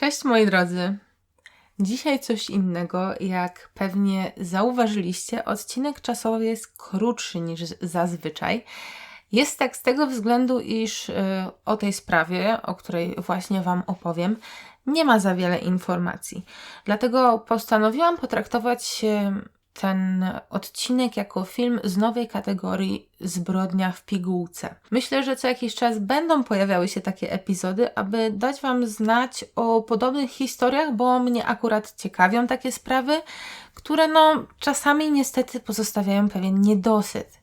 Cześć moi drodzy. Dzisiaj coś innego, jak pewnie zauważyliście, odcinek czasowy jest krótszy niż zazwyczaj. Jest tak z tego względu, iż y, o tej sprawie, o której właśnie Wam opowiem, nie ma za wiele informacji. Dlatego postanowiłam potraktować ten odcinek jako film z nowej kategorii Zbrodnia w pigułce. Myślę, że co jakiś czas będą pojawiały się takie epizody, aby dać Wam znać o podobnych historiach, bo mnie akurat ciekawią takie sprawy, które no czasami niestety pozostawiają pewien niedosyt.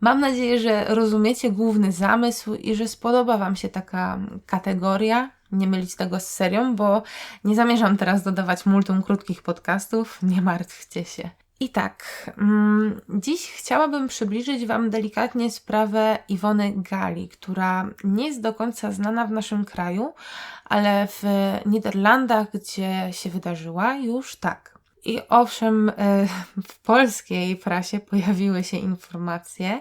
Mam nadzieję, że rozumiecie główny zamysł i że spodoba Wam się taka kategoria. Nie mylić tego z serią, bo nie zamierzam teraz dodawać multum krótkich podcastów, nie martwcie się. I tak, mm, dziś chciałabym przybliżyć Wam delikatnie sprawę Iwony Gali, która nie jest do końca znana w naszym kraju, ale w Niderlandach, gdzie się wydarzyła, już tak. I owszem, e, w polskiej prasie pojawiły się informacje,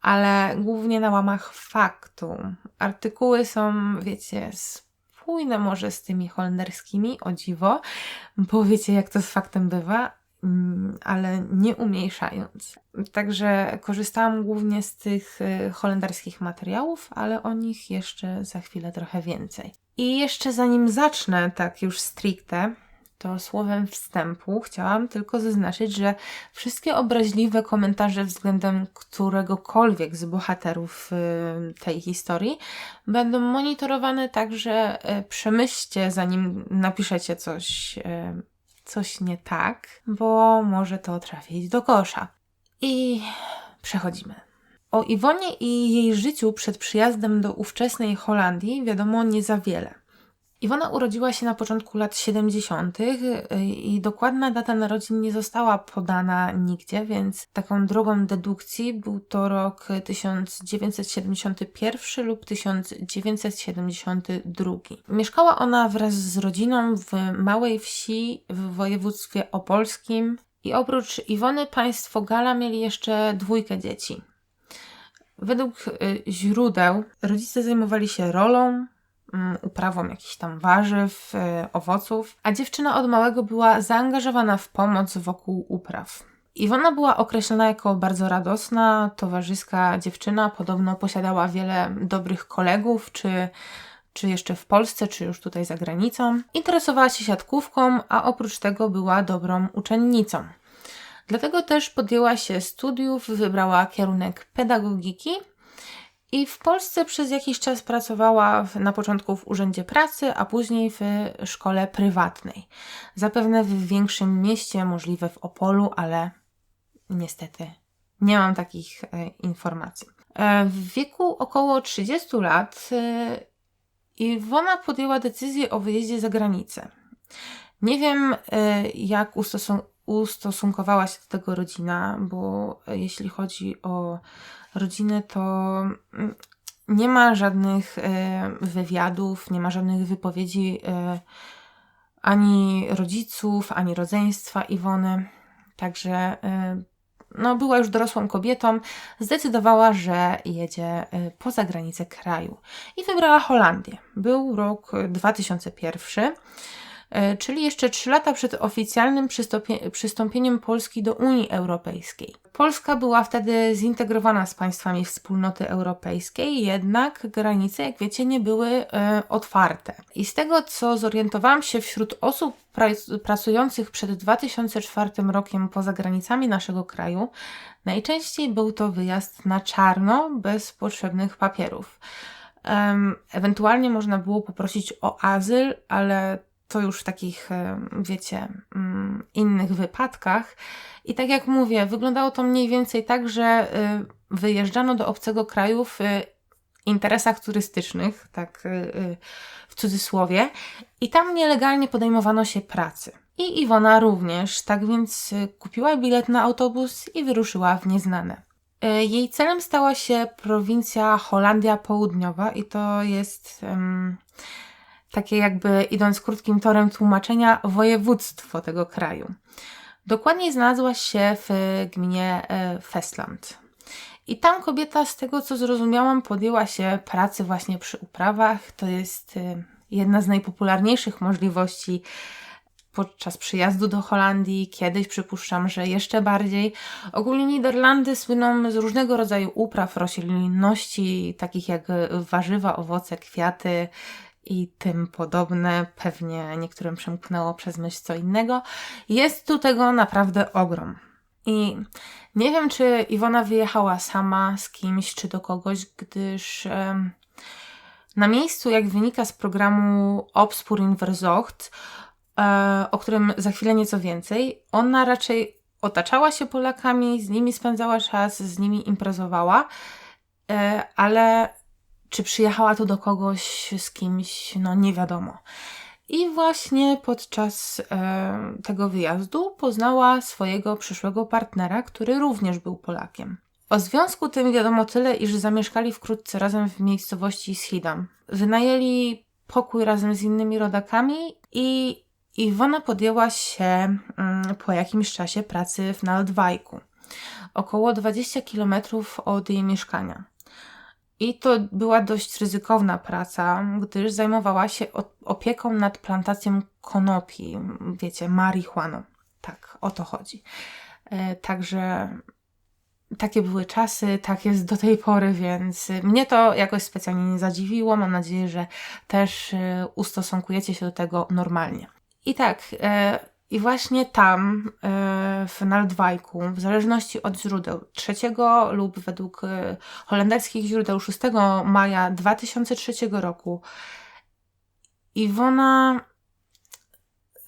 ale głównie na łamach faktu. Artykuły są, wiecie, spójne może z tymi holenderskimi, o dziwo, bo wiecie, jak to z faktem bywa, ale nie umniejszając. Także korzystałam głównie z tych y, holenderskich materiałów, ale o nich jeszcze za chwilę trochę więcej. I jeszcze zanim zacznę, tak już stricte, to słowem wstępu chciałam tylko zaznaczyć, że wszystkie obraźliwe komentarze względem któregokolwiek z bohaterów y, tej historii będą monitorowane, także y, przemyślcie, zanim napiszecie coś coś nie tak, bo może to trafić do kosza. I przechodzimy. O Iwonie i jej życiu przed przyjazdem do ówczesnej Holandii wiadomo nie za wiele. Iwona urodziła się na początku lat 70. i dokładna data narodzin nie została podana nigdzie, więc taką drogą dedukcji był to rok 1971 lub 1972. Mieszkała ona wraz z rodziną w małej wsi w województwie opolskim i oprócz Iwony państwo Gala mieli jeszcze dwójkę dzieci. Według y, źródeł rodzice zajmowali się rolą, Mm, uprawą jakichś tam warzyw, y, owoców, a dziewczyna od małego była zaangażowana w pomoc wokół upraw. Iwona była określona jako bardzo radosna, towarzyska dziewczyna, podobno posiadała wiele dobrych kolegów, czy, czy jeszcze w Polsce, czy już tutaj za granicą. Interesowała się siatkówką, a oprócz tego była dobrą uczennicą. Dlatego też podjęła się studiów, wybrała kierunek pedagogiki i w Polsce przez jakiś czas pracowała w, na początku w Urzędzie Pracy, a później w szkole prywatnej. Zapewne w większym mieście, możliwe w Opolu, ale niestety nie mam takich e, informacji. E, w wieku około 30 lat e, Iwona podjęła decyzję o wyjeździe za granicę. Nie wiem, e, jak ustosun ustosunkowała się do tego rodzina, bo jeśli chodzi o rodzinę, to mm, nie ma żadnych e, wywiadów, nie ma żadnych wypowiedzi e, ani rodziców, ani rodzeństwa Iwony. Także e, no, była już dorosłą kobietą, zdecydowała, że jedzie poza granicę kraju i wybrała Holandię. Był rok 2001. E, czyli jeszcze 3 lata przed oficjalnym przystąpieniem Polski do Unii Europejskiej. Polska była wtedy zintegrowana z państwami wspólnoty europejskiej, jednak granice, jak wiecie, nie były e, otwarte. I z tego, co zorientowałam się wśród osób pracujących przed 2004 rokiem poza granicami naszego kraju, najczęściej był to wyjazd na czarno, bez potrzebnych papierów. Ewentualnie można było poprosić o azyl, ale to już w takich, e, wiecie, mm, innych wypadkach. I tak jak mówię, wyglądało to mniej więcej tak, że e, wyjeżdżano do obcego kraju w e, interesach turystycznych, tak w cudzysłowie, i tam nielegalnie podejmowano się pracy. I Iwona również, tak więc kupiła bilet na autobus i wyruszyła w nieznane. Jej celem stała się prowincja Holandia Południowa i to jest. Um, takie jakby idąc krótkim torem tłumaczenia, województwo tego kraju. Dokładniej znalazła się w gminie e, Festland. I tam kobieta, z tego co zrozumiałam, podjęła się pracy właśnie przy uprawach. To jest e, jedna z najpopularniejszych możliwości podczas przyjazdu do Holandii, kiedyś przypuszczam, że jeszcze bardziej. Ogólnie Niderlandy słyną z różnego rodzaju upraw, roślinności, takich jak warzywa, owoce, kwiaty i tym podobne. Pewnie niektórym przemknęło przez myśl co innego. Jest tu tego naprawdę ogrom. I nie wiem, czy Iwona wyjechała sama z kimś, czy do kogoś, gdyż na miejscu, jak wynika z programu Obspur in Verzocht, e, o którym za chwilę nieco więcej, ona raczej otaczała się Polakami, z nimi spędzała czas, z nimi imprezowała, e, ale czy przyjechała tu do kogoś z kimś, no nie wiadomo. I właśnie podczas e, tego wyjazdu poznała swojego przyszłego partnera, który również był Polakiem. O związku tym wiadomo tyle, iż zamieszkali wkrótce razem w miejscowości Schidam. Wynajęli pokój razem z innymi rodakami i Iwona podjęła się mm, po jakimś czasie pracy w Naldwajku, około 20 km od jej mieszkania. I to była dość ryzykowna praca, gdyż zajmowała się opieką nad plantacją konopi, wiecie, marihuaną. Tak, o to chodzi. E, także takie były czasy, tak jest do tej pory, więc mnie to jakoś specjalnie nie zadziwiło. Mam nadzieję, że też e, ustosunkujecie się do tego normalnie. I tak, e, i właśnie tam, e, w Naldwajku, w zależności od źródeł, 3 lub według e, holenderskich źródeł 6 maja 2003 roku, Iwona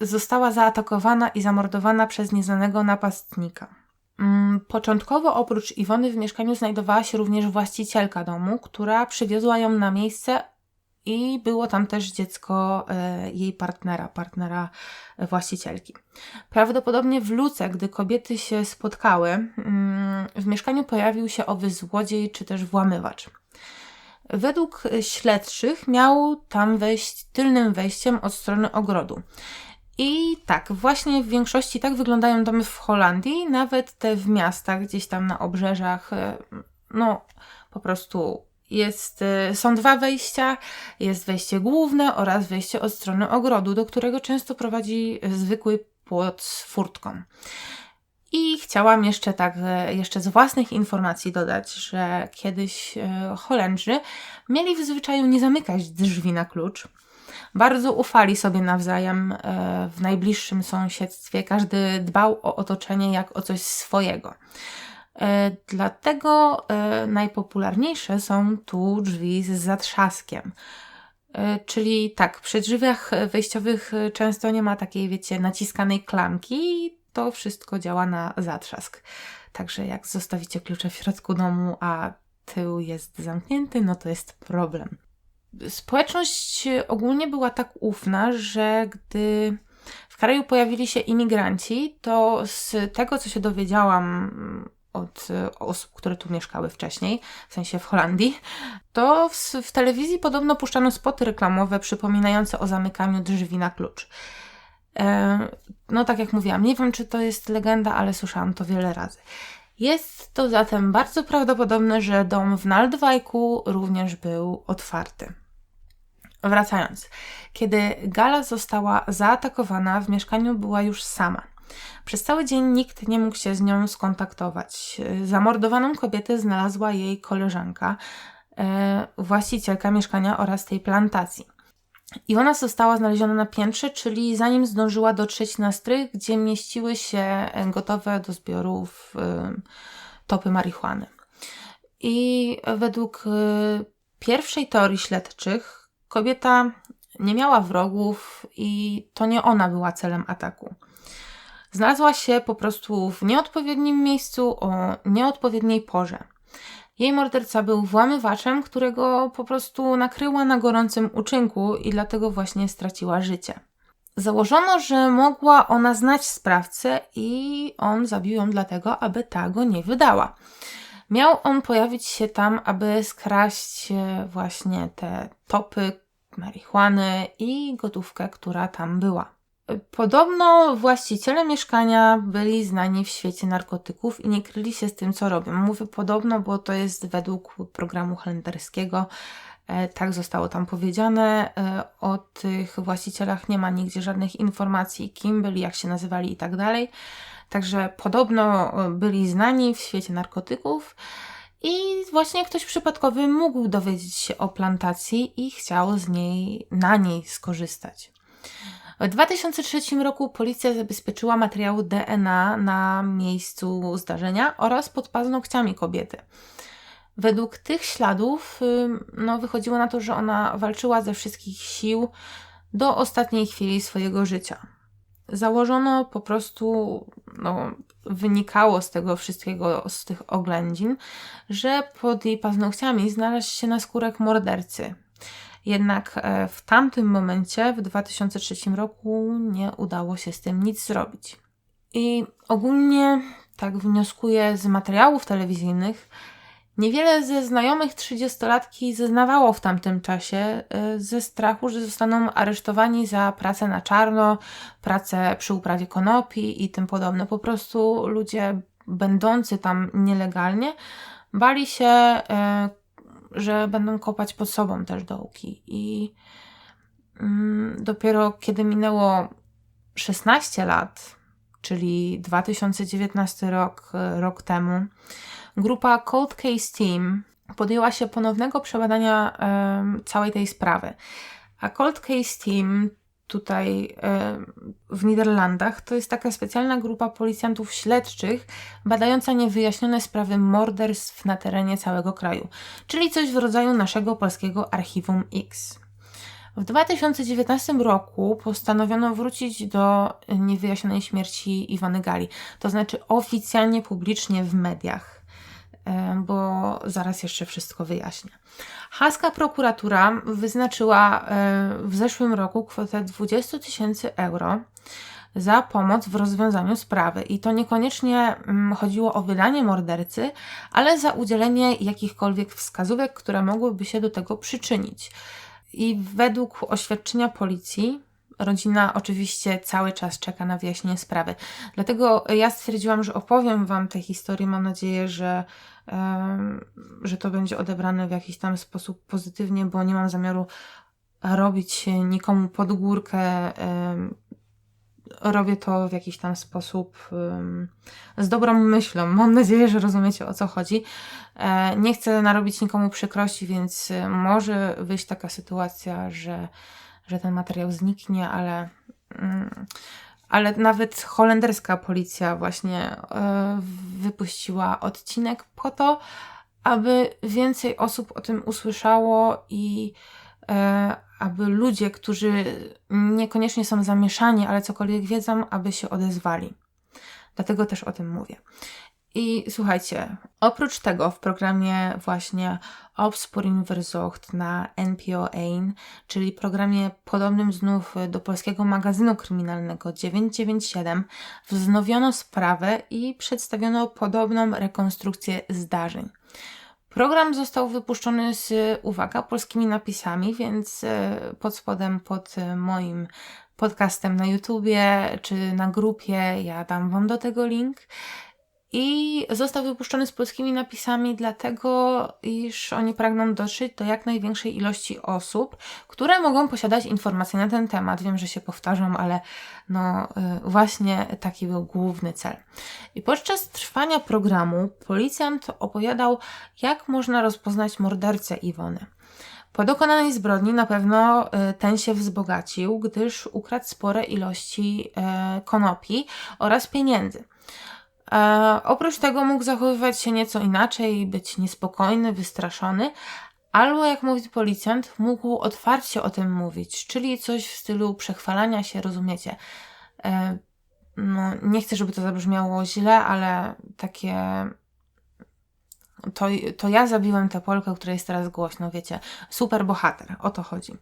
została zaatakowana i zamordowana przez nieznanego napastnika. Mm, początkowo oprócz Iwony w mieszkaniu znajdowała się również właścicielka domu, która przywiozła ją na miejsce i było tam też dziecko e, jej partnera, partnera właścicielki. Prawdopodobnie w Luce, gdy kobiety się spotkały, mm, w mieszkaniu pojawił się owy złodziej czy też włamywacz. Według śledczych miał tam wejść tylnym wejściem od strony ogrodu. I tak, właśnie w większości tak wyglądają domy w Holandii, nawet te w miastach, gdzieś tam na obrzeżach, e, no po prostu jest, y, są dwa wejścia. Jest wejście główne oraz wejście od strony ogrodu, do którego często prowadzi zwykły płot z furtką. I chciałam jeszcze tak, e, jeszcze z własnych informacji dodać, że kiedyś e, Holendrzy mieli w zwyczaju nie zamykać drzwi na klucz. Bardzo ufali sobie nawzajem w najbliższym sąsiedztwie. Każdy dbał o otoczenie jak o coś swojego. E, dlatego e, najpopularniejsze są tu drzwi z zatrzaskiem. E, czyli tak, przy drzwiach wejściowych często nie ma takiej, wiecie, naciskanej klamki, to wszystko działa na zatrzask. Także jak zostawicie klucze w środku domu, a tył jest zamknięty, no to jest problem. Społeczność ogólnie była tak ufna, że gdy w kraju pojawili się imigranci, to z tego, co się dowiedziałam od e, osób, które tu mieszkały wcześniej, w sensie w Holandii, to w, w, telewizji podobno puszczano spoty reklamowe przypominające o zamykaniu drzwi na klucz. E, no, tak jak mówiłam, nie wiem, czy to jest legenda, ale słyszałam to wiele razy. Jest to zatem bardzo prawdopodobne, że dom w Naldwajku również był otwarty. Wracając, kiedy Gala została zaatakowana, w mieszkaniu była już sama. Przez cały dzień nikt nie mógł się z nią skontaktować. Zamordowaną kobietę znalazła jej koleżanka, e, właścicielka mieszkania oraz tej plantacji. I ona została znaleziona na piętrze, czyli zanim zdążyła dotrzeć na strych, gdzie mieściły się gotowe do zbiorów e, topy marihuany. I według e, pierwszej teorii śledczych kobieta nie miała wrogów i to nie ona była celem ataku. Znalazła się po prostu w nieodpowiednim miejscu o nieodpowiedniej porze. Jej morderca był włamywaczem, którego po prostu nakryła na gorącym uczynku i dlatego właśnie straciła życie. Założono, że mogła ona znać sprawcę i on zabił ją dlatego, aby ta go nie wydała. Miał on pojawić się tam, aby skraść e, właśnie te topy marihuany i gotówkę, która tam była. Podobno właściciele mieszkania byli znani w świecie narkotyków i nie kryli się z tym, co robią. Mówię podobno, bo to jest według programu holenderskiego E, tak zostało tam powiedziane. E, o tych właścicielach nie ma nigdzie żadnych informacji, kim byli, jak się nazywali i tak dalej. Także podobno e, byli znani w świecie narkotyków. I właśnie ktoś przypadkowy mógł dowiedzieć się o plantacji i chciał z niej, na niej skorzystać. W 2003 roku policja zabezpieczyła materiały DNA na miejscu zdarzenia oraz pod paznokciami kobiety. Według tych śladów no, wychodziło na to, że ona walczyła ze wszystkich sił do ostatniej chwili swojego życia. Założono po prostu, no, wynikało z tego wszystkiego, z tych oględzin, że pod jej paznokciami znalazł się naskórek mordercy. Jednak e, w tamtym momencie, w 2003 roku, nie udało się z tym nic zrobić. I ogólnie, tak wnioskuję z materiałów telewizyjnych, Niewiele ze znajomych trzydziestolatki zeznawało w tamtym czasie y, ze strachu, że zostaną aresztowani za pracę na czarno, pracę przy uprawie konopi i tym podobne. Po prostu ludzie będący tam nielegalnie bali się, y, że będą kopać pod sobą też dołki. I mm, dopiero kiedy minęło 16 lat, czyli 2019 rok, rok temu, grupa Cold Case Team podjęła się ponownego przebadania całej tej sprawy. A Cold Case Team tutaj w Niderlandach to jest taka specjalna grupa policjantów śledczych badająca niewyjaśnione sprawy morderstw na terenie całego kraju, czyli coś w rodzaju naszego polskiego Archiwum X. W 2019 roku postanowiono wrócić do niewyjaśnionej śmierci Iwony Gali, to znaczy oficjalnie, publicznie w mediach. E, bo zaraz jeszcze wszystko wyjaśnię. Haska prokuratura wyznaczyła e, w zeszłym roku kwotę 20 tysięcy euro za pomoc w rozwiązaniu sprawy. I to niekoniecznie mm, chodziło o wydanie mordercy, ale za udzielenie jakichkolwiek wskazówek, które mogłyby się do tego przyczynić. I według oświadczenia policji, rodzina oczywiście cały czas czeka na wyjaśnienie sprawy. Dlatego ja stwierdziłam, że opowiem Wam tę historię. Mam nadzieję, że że to będzie odebrane w jakiś tam sposób pozytywnie, bo nie mam zamiaru robić nikomu pod górkę. Robię to w jakiś tam sposób z dobrą myślą. Mam nadzieję, że rozumiecie o co chodzi. E, nie chcę narobić nikomu przykrości, więc może wyjść taka sytuacja, że, że ten materiał zniknie, ale mm, ale nawet holenderska policja właśnie e, wypuściła odcinek po to, aby więcej osób o tym usłyszało i e, aby ludzie, którzy niekoniecznie są zamieszani, ale cokolwiek wiedzą, aby się odezwali. Dlatego też o tym mówię. I słuchajcie, oprócz tego w programie właśnie Opsporing Verzocht na NPO1, czyli programie podobnym znów do polskiego magazynu kryminalnego 997, wznowiono sprawę i przedstawiono podobną rekonstrukcję zdarzeń. Program został wypuszczony z, uwaga, polskimi napisami, więc e, pod spodem, pod moim podcastem na YouTubie czy na grupie ja dam Wam do tego link i został wypuszczony z polskimi napisami, dlatego iż oni pragną dotrzeć do jak największej ilości osób, które mogą posiadać informacje na ten temat. Wiem, że się powtarzam, ale no y, właśnie taki był główny cel. I podczas trwania programu policjant opowiadał, jak można rozpoznać mordercę Iwony. Po dokonanej zbrodni na pewno y, ten się wzbogacił, gdyż ukradł spore ilości y, konopi oraz pieniędzy. E, oprócz tego mógł zachowywać się nieco inaczej, być niespokojny, wystraszony, albo jak mówi policjant, mógł otwarcie o tym mówić, czyli coś w stylu przechwalania się, rozumiecie. E, no, nie chcę, żeby to zabrzmiało źle, ale takie. To, to ja zabiłem tę Polkę, która jest teraz głośno, wiecie. Super bohater, o to chodzi.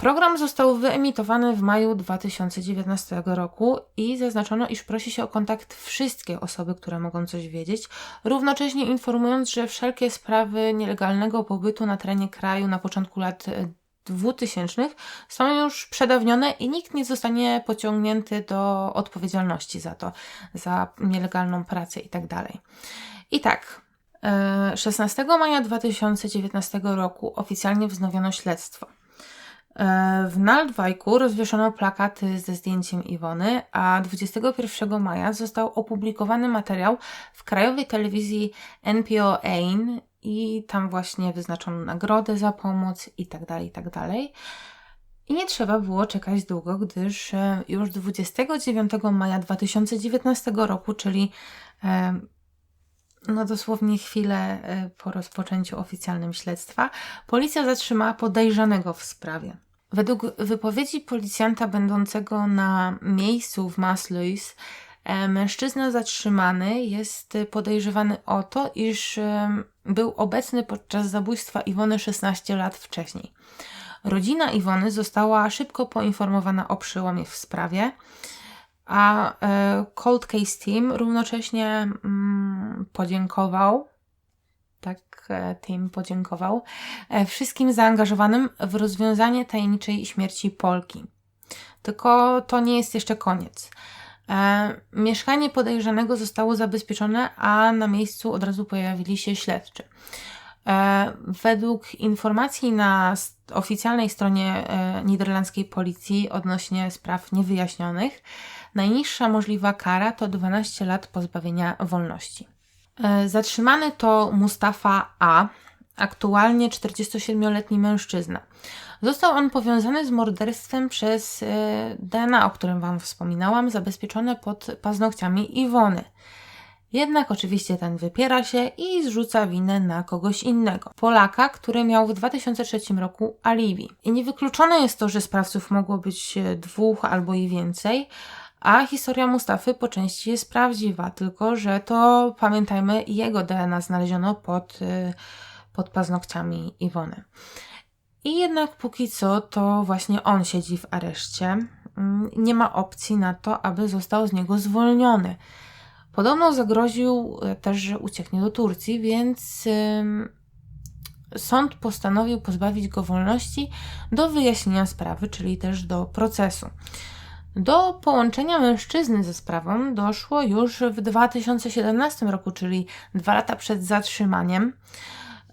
Program został wyemitowany w maju 2019 roku i zaznaczono, iż prosi się o kontakt wszystkie osoby, które mogą coś wiedzieć, równocześnie informując, że wszelkie sprawy nielegalnego pobytu na terenie kraju na początku lat 2000 są już przedawnione i nikt nie zostanie pociągnięty do odpowiedzialności za to, za nielegalną pracę itd. Tak I tak, 16 maja 2019 roku oficjalnie wznowiono śledztwo. E, w Naldwajku rozwieszono plakaty ze zdjęciem Iwony, a 21 maja został opublikowany materiał w krajowej telewizji NPO AIN i tam właśnie wyznaczono nagrodę za pomoc i tak dalej, i tak. I nie trzeba było czekać długo, gdyż e, już 29 maja 2019 roku, czyli e, no dosłownie chwilę e, po rozpoczęciu oficjalnym śledztwa, policja zatrzymała podejrzanego w sprawie. Według wypowiedzi policjanta będącego na miejscu w Masluis, e, mężczyzna zatrzymany jest podejrzewany o to, iż e, był obecny podczas zabójstwa Iwony 16 lat wcześniej. Rodzina Iwony została szybko poinformowana o przełomie w sprawie a e, Cold Case Team równocześnie mm, podziękował, tak e, team podziękował, e, wszystkim zaangażowanym w rozwiązanie tajemniczej śmierci Polki. Tylko to nie jest jeszcze koniec. mieszkanie podejrzanego zostało zabezpieczone, a na miejscu od razu pojawili się śledczy. Według informacji na oficjalnej stronie niderlandzkiej policji odnośnie spraw niewyjaśnionych, Najniższa możliwa kara to 12 lat pozbawienia wolności. E, zatrzymany to Mustafa A., aktualnie 47-letni mężczyzna. Został on powiązany z morderstwem przez e, DNA, o którym Wam wspominałam, zabezpieczone pod paznokciami Iwony. Jednak oczywiście ten wypiera się i zrzuca winę na kogoś innego. Polaka, który miał w 2003 roku alibi. I niewykluczone jest to, że sprawców mogło być dwóch albo i więcej, a historia Mustafy po części jest prawdziwa, tylko że to pamiętajmy, jego DNA znaleziono pod, y, pod paznokciami Iwony. I jednak póki co to właśnie on siedzi w areszcie. Mm, nie ma opcji na to, aby został z niego zwolniony. Podobno zagroził y, też, że ucieknie do Turcji, więc sąd postanowił pozbawić go wolności do wyjaśnienia sprawy, czyli też do procesu. Do połączenia mężczyzny ze sprawą doszło już w 2017 roku, czyli dwa lata przed zatrzymaniem.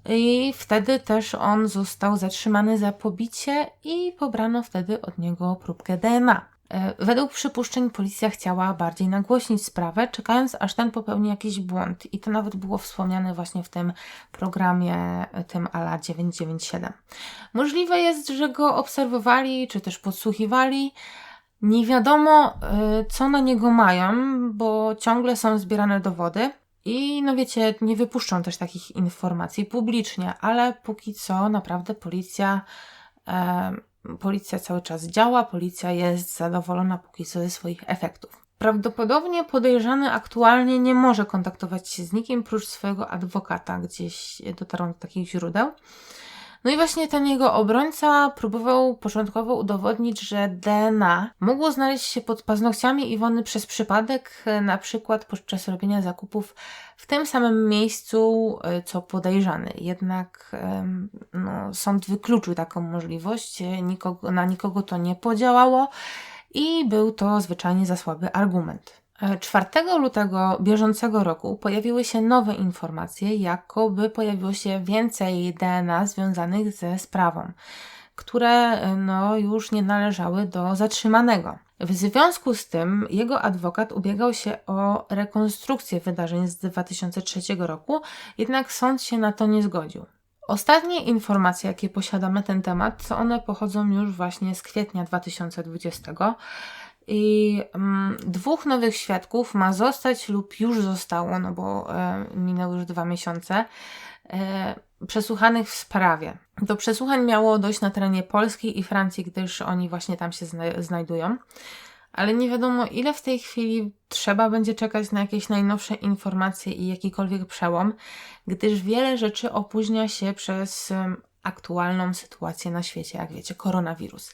I wtedy też on został zatrzymany za pobicie i pobrano wtedy od niego próbkę DNA. E, według przypuszczeń policja chciała bardziej nagłośnić sprawę, czekając aż ten popełni jakiś błąd. I to nawet było wspomniane właśnie w tym programie, tym ALA 997. Możliwe jest, że go obserwowali, czy też podsłuchiwali, nie wiadomo, y, co na niego mają, bo ciągle są zbierane dowody. I no wiecie, nie wypuszczą też takich informacji publicznie, ale póki co naprawdę policja, e, policja cały czas działa, policja jest zadowolona póki co ze swoich efektów. Prawdopodobnie podejrzany aktualnie nie może kontaktować się z nikim prócz swojego adwokata, gdzieś dotarł do takich źródeł. No i właśnie ten jego obrońca próbował początkowo udowodnić, że DNA mogło znaleźć się pod paznokciami Iwony przez przypadek, na przykład podczas robienia zakupów w tym samym miejscu, e, co podejrzany. Jednak no, sąd wykluczył taką możliwość, nikogo, na nikogo to nie podziałało i był to zwyczajnie za słaby argument. 4 lutego bieżącego roku pojawiły się nowe informacje, jakoby pojawiło się więcej DNA związanych ze sprawą, które no, już nie należały do zatrzymanego. W związku z tym jego adwokat ubiegał się o rekonstrukcję wydarzeń z 2003 roku, jednak sąd się na to nie zgodził. Ostatnie informacje, jakie posiadamy na ten temat, one pochodzą już właśnie z kwietnia 2020 i mm, dwóch nowych świadków ma zostać lub już zostało, no bo e, minęły już dwa miesiące, e, przesłuchanych w sprawie. Do przesłuchań miało dojść na terenie Polski i Francji, gdyż oni właśnie tam się zna znajdują. Ale nie wiadomo, ile w tej chwili trzeba będzie czekać na jakieś najnowsze informacje i jakikolwiek przełom, gdyż wiele rzeczy opóźnia się przez aktualną sytuację na świecie, jak wiecie, koronawirus.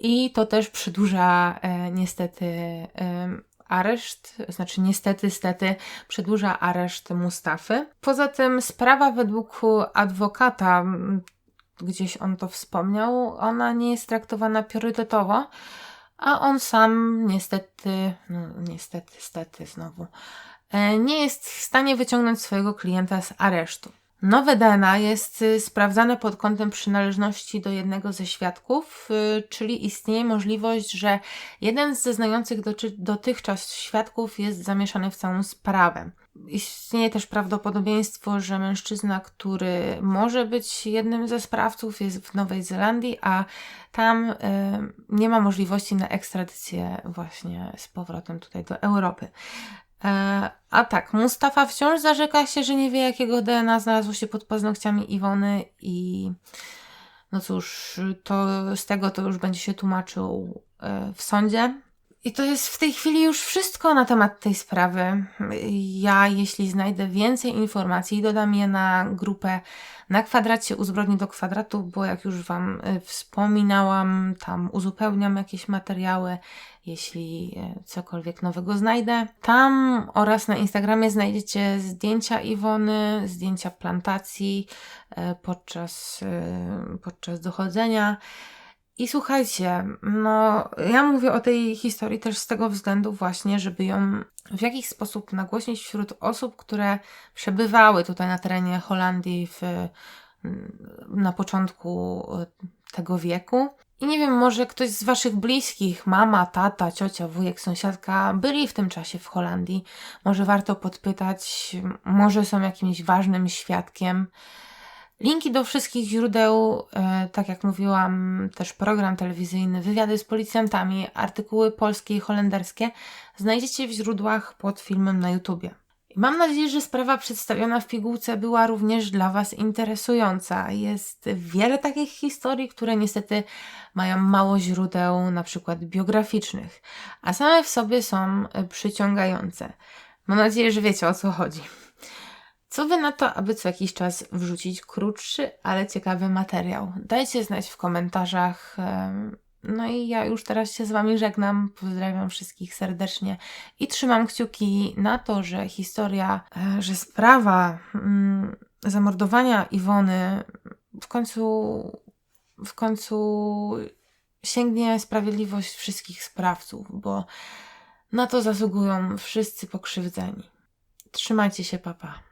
I to też przedłuża e, niestety e, areszt, znaczy niestety, stety przedłuża areszt Mustafy. Poza tym sprawa według adwokata, gdzieś on to wspomniał, ona nie jest traktowana priorytetowo, a on sam niestety, no niestety, stety znowu, e, nie jest w stanie wyciągnąć swojego klienta z aresztu. Nowe DNA jest y, sprawdzane pod kątem przynależności do jednego ze świadków, y, czyli istnieje możliwość, że jeden z zeznających dotychczas świadków jest zamieszany w całą sprawę. Istnieje też prawdopodobieństwo, że mężczyzna, który może być jednym ze sprawców, jest w Nowej Zelandii, a tam y, nie ma możliwości na ekstradycję właśnie z powrotem tutaj do Europy. E, a tak, Mustafa wciąż zarzeka się, że nie wie, jakiego DNA znalazło się pod paznokciami Iwony i no cóż, to z tego to już będzie się tłumaczył e, w sądzie. I to jest w tej chwili już wszystko na temat tej sprawy. Ja, jeśli znajdę więcej informacji, dodam je na grupę na kwadracie uzbrojni do kwadratu, bo jak już Wam y, wspominałam, tam uzupełniam jakieś materiały, jeśli y, cokolwiek nowego znajdę. Tam oraz na Instagramie znajdziecie zdjęcia Iwony, zdjęcia plantacji y, podczas, podczas dochodzenia. I słuchajcie, no ja mówię o tej historii też z tego względu właśnie, żeby ją w jakiś sposób nagłośnić wśród osób, które przebywały tutaj na terenie Holandii w, na początku tego wieku. I nie wiem, może ktoś z Waszych bliskich, mama, tata, ciocia, wujek, sąsiadka, byli w tym czasie w Holandii. Może warto podpytać, może są jakimś ważnym świadkiem. Linki do wszystkich źródeł, e, tak jak mówiłam, też program telewizyjny, wywiady z policjantami, artykuły polskie i holenderskie znajdziecie w źródłach pod filmem na YouTubie. Mam nadzieję, że sprawa przedstawiona w pigułce była również dla Was interesująca. Jest wiele takich historii, które niestety mają mało źródeł, na przykład biograficznych, a same w sobie są przyciągające. Mam nadzieję, że wiecie o co chodzi. Co wy na to, aby co jakiś czas wrzucić krótszy, ale ciekawy materiał? Dajcie znać w komentarzach. No i ja już teraz się z Wami żegnam. Pozdrawiam wszystkich serdecznie i trzymam kciuki na to, że historia, e, że sprawa mm, zamordowania Iwony w końcu, w końcu sięgnie sprawiedliwość wszystkich sprawców, bo na to zasługują wszyscy pokrzywdzeni. Trzymajcie się, papa.